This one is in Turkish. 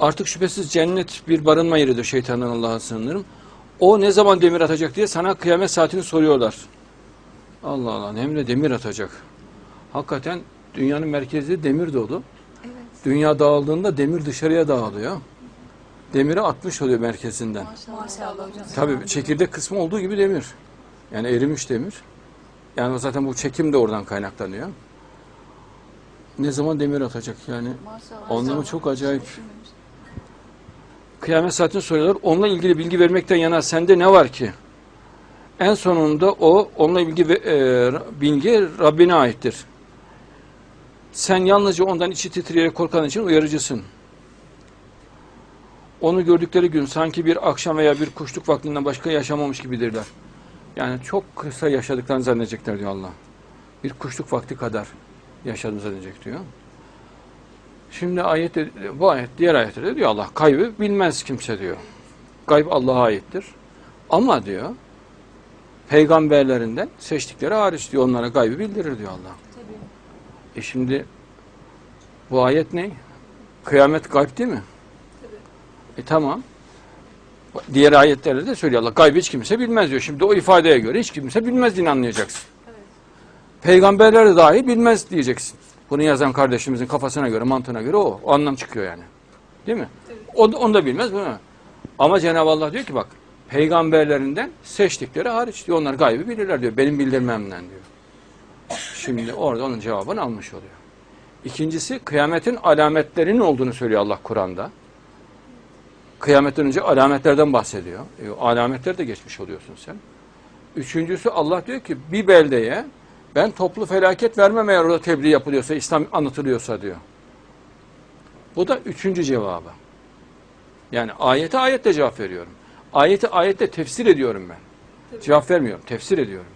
Artık şüphesiz cennet bir barınma yeridir şeytandan Allah'a sığınırım. O ne zaman demir atacak diye sana kıyamet saatini soruyorlar. Allah Allah Emre demir atacak. Hakikaten dünyanın merkezi demir dolu. Evet. Dünya dağıldığında demir dışarıya dağılıyor. Demiri atmış oluyor merkezinden. Maşallah hocam. Tabii çekirdek kısmı olduğu gibi demir. Yani erimiş demir. Yani zaten bu çekim de oradan kaynaklanıyor. Ne zaman demir atacak yani? Maşallah. Anlamı çok acayip. Kıyamet saatini soruyorlar. Onunla ilgili bilgi vermekten yana sende ne var ki? En sonunda o onunla ilgili e, bilgi Rabbine aittir. Sen yalnızca ondan içi titreyerek korkan için uyarıcısın. Onu gördükleri gün sanki bir akşam veya bir kuşluk vaktinden başka yaşamamış gibidirler. Yani çok kısa yaşadıklarını zannedecekler diyor Allah. Bir kuşluk vakti kadar yaşadığını zannedecek diyor. Şimdi ayette, bu ayet diğer ayetlerde diyor Allah kaybı bilmez kimse diyor. Gayb Allah'a aittir. Ama diyor peygamberlerinden seçtikleri hariç diyor onlara gaybı bildirir diyor Allah. Tabii. E şimdi bu ayet ne? Kıyamet gayb değil mi? E tamam. Diğer ayetlerde de söylüyor Allah. Gaybı hiç kimse bilmez diyor. Şimdi o ifadeye göre hiç kimse bilmez diye anlayacaksın. Evet. Peygamberler de dahi bilmez diyeceksin. Bunu yazan kardeşimizin kafasına göre, mantığına göre o. O anlam çıkıyor yani. Değil mi? O, da- onu da bilmez. Bunu. Ama Cenab-ı Allah diyor ki bak, peygamberlerinden seçtikleri hariç diyor. Onlar gaybı bilirler diyor. Benim bildirmemden diyor. Şimdi orada onun cevabını almış oluyor. İkincisi kıyametin alametlerinin olduğunu söylüyor Allah Kur'an'da. Kıyametten önce alametlerden bahsediyor. E, o alametleri de geçmiş oluyorsun sen. Üçüncüsü Allah diyor ki bir beldeye ben toplu felaket vermem eğer orada tebliğ yapılıyorsa, İslam anlatılıyorsa diyor. Bu da üçüncü cevabı. Yani ayete ayetle cevap veriyorum. Ayeti ayetle tefsir ediyorum ben. Cevap vermiyorum, tefsir ediyorum.